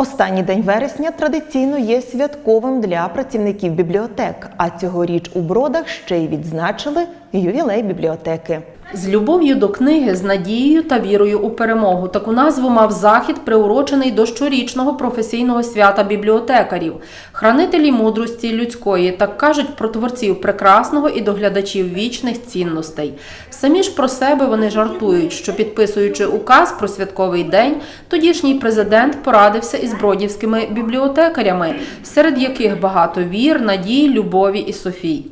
Останній день вересня традиційно є святковим для працівників бібліотек, а цьогоріч у бродах ще й відзначили ювілей бібліотеки. З любов'ю до книги, з надією та вірою у перемогу. Таку назву мав захід, приурочений до щорічного професійного свята бібліотекарів. Хранителі мудрості людської, так кажуть про творців прекрасного і доглядачів вічних цінностей. Самі ж про себе вони жартують, що підписуючи указ про святковий день, тодішній президент порадився із бродівськими бібліотекарями, серед яких багато вір, надій, любові і Софій.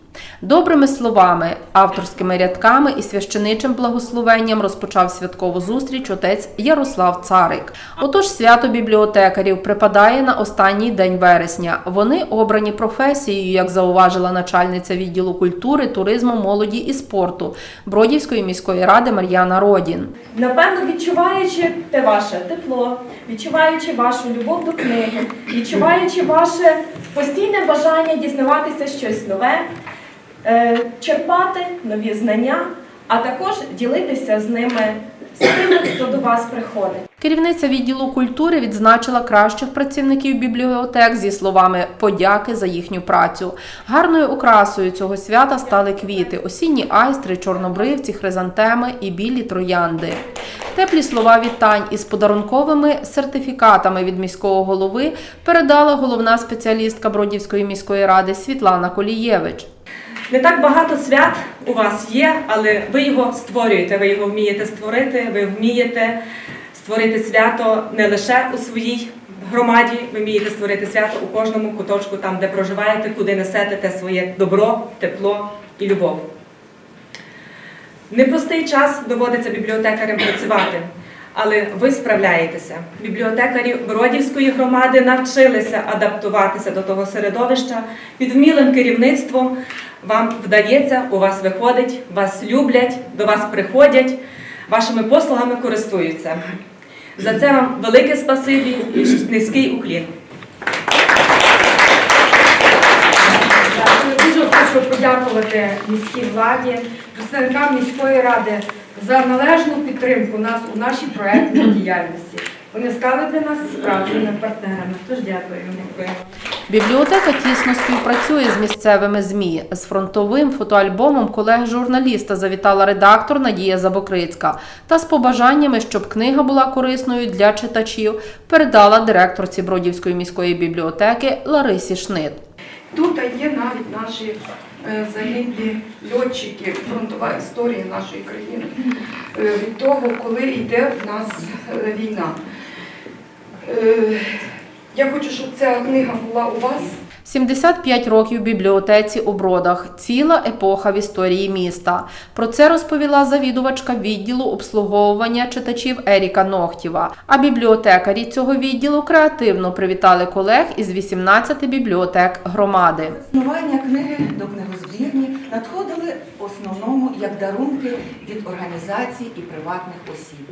Добрими словами, авторськими рядками і священичим благословенням розпочав святкову зустріч отець Ярослав Царик. Отож, свято бібліотекарів припадає на останній день вересня. Вони обрані професією, як зауважила начальниця відділу культури, туризму, молоді і спорту Бродівської міської ради Мар'яна Родін. Напевно, відчуваючи те ваше тепло, відчуваючи вашу любов до книги, відчуваючи ваше постійне бажання дізнаватися щось нове, черпати нові знання, а також ділитися з ними з тими, хто до вас приходить. Керівниця відділу культури відзначила кращих працівників бібліотек зі словами подяки за їхню працю. Гарною окрасою цього свята стали квіти: осінні айстри, чорнобривці, хризантеми і білі троянди. Теплі слова вітань із подарунковими сертифікатами від міського голови передала головна спеціалістка Бродівської міської ради Світлана Колієвич. Не так багато свят у вас є, але ви його створюєте. Ви його вмієте створити, ви вмієте створити свято не лише у своїй громаді, ви вмієте створити свято у кожному куточку, там, де проживаєте, куди несете те своє добро, тепло і любов. Непростий час доводиться бібліотекарям працювати, але ви справляєтеся. Бібліотекарі Бродівської громади навчилися адаптуватися до того середовища під вмілим керівництвом. Вам вдається, у вас виходить, вас люблять, до вас приходять, вашими послугами користуються. За це вам велике спасибі і низький уклін. Дуже хочу подякувати міській владі, представникам міської ради за належну підтримку нас у нашій проектній діяльності. Вони стали для нас справжніми партнерами. Тож дякую. Бібліотека тісно співпрацює з місцевими ЗМІ. З фронтовим фотоальбомом колег-журналіста завітала редактор Надія Забокрицька та з побажаннями, щоб книга була корисною для читачів, передала директорці Бродівської міської бібліотеки Ларисі Шнит. Тут є навіть наші е, загиблі льотчики, фронтова історія нашої країни е, від того, коли йде в нас е, війна. Е, Я хочу, щоб ця книга була у вас. 75 років бібліотеці у Бродах ціла епоха в історії міста. Про це розповіла завідувачка відділу обслуговування читачів Еріка Ногтєва. А бібліотекарі цього відділу креативно привітали колег із 18 бібліотек громади. Існування книги до книгозбірні надходили в основному як дарунки від організацій і приватних осіб.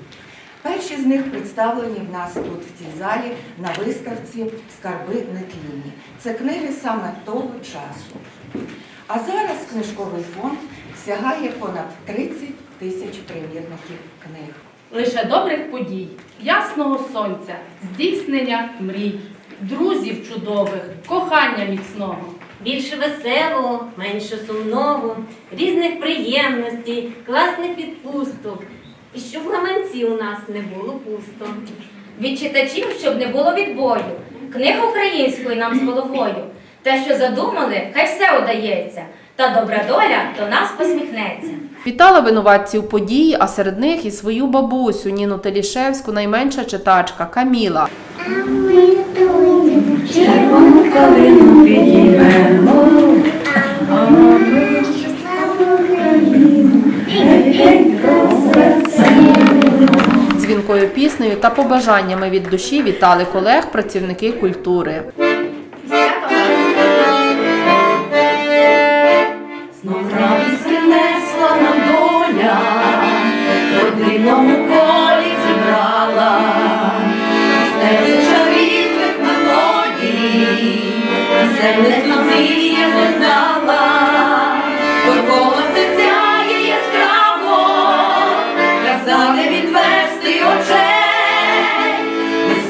Перші з них представлені в нас тут в цій залі на виставці Скарби нетлінні. Це книги саме того часу. А зараз книжковий фонд сягає понад 30 тисяч примірників книг. лише добрих подій, ясного сонця, здійснення мрій, друзів чудових, кохання міцного. Більше веселого, менше сумного, різних приємностей, класних відпусток. І щоб гаманці у нас не було пусто. від читачів, щоб не було відбою. Книг української нам з головою. Те, що задумали, хай все удається. Та добра доля до нас посміхнеться. Вітала винуватців події, а серед них і свою бабусю Ніну Телішевську, найменша читачка Каміла. Дзвінкою піснею та побажаннями від душі вітали колег, працівники культури. Знов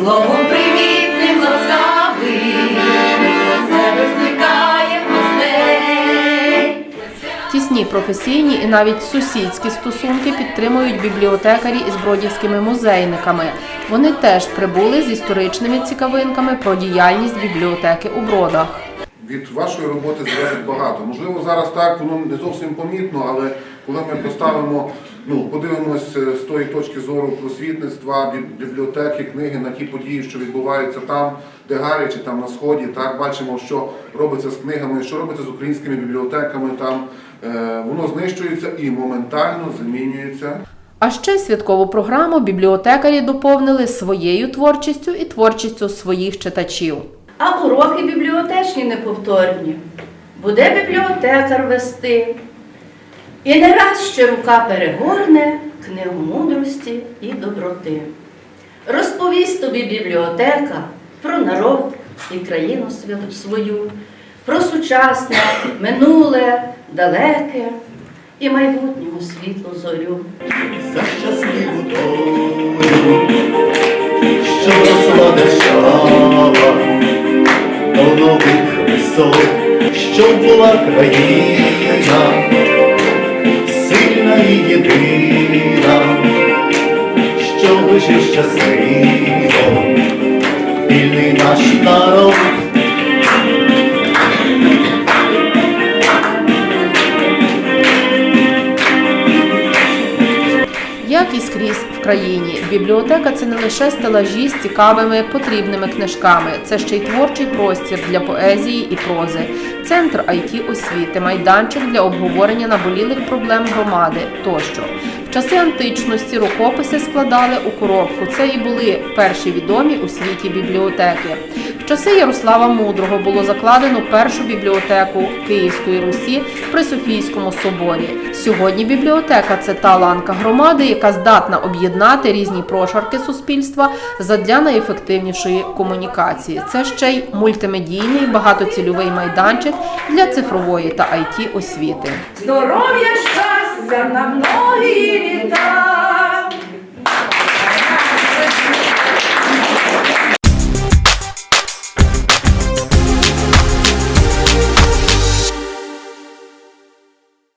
Словом привітним ласкавим себе зникає гостей. Тісні професійні і навіть сусідські стосунки підтримують бібліотекарі із бродівськими музейниками. Вони теж прибули з історичними цікавинками про діяльність бібліотеки у бродах. Від вашої роботи залежить багато. Можливо, зараз так воно не зовсім помітно, але коли ми поставимо ну подивимось е, з тої точки зору просвітництва, бібліотеки, книги на ті події, що відбуваються там, де гаряче, там на сході, так бачимо, що робиться з книгами, що робиться з українськими бібліотеками. Там е, воно знищується і моментально замінюється. А ще святкову програму бібліотекарі доповнили своєю творчістю і творчістю своїх читачів. А уроки бібліотечні неповторні. Буде бібліотекар вести. І не раз ще рука перегорне книгу мудрості і доброти. Розповість тобі бібліотека про народ і країну свою, про сучасне, минуле, далеке і майбутнього світлу зорю. за щасливу долю, що росла держава до нових висот, щоб була країна єдина, що вижив щасливо, вільний наш народ. Як і скрізь в країні, бібліотека це не лише стелажі з цікавими потрібними книжками, це ще й творчий простір для поезії і прози, центр it освіти, майданчик для обговорення наболілих проблем громади тощо. В часи античності рукописи складали у коробку. Це і були перші відомі у світі бібліотеки. В часи Ярослава Мудрого було закладено першу бібліотеку Київської Русі при Софійському соборі. Сьогодні бібліотека це та ланка громади, яка здатна об'єднати різні прошарки суспільства задля найефективнішої комунікації. Це ще й мультимедійний багатоцільовий майданчик для цифрової та it освіти. Здоров'я, щастя на многі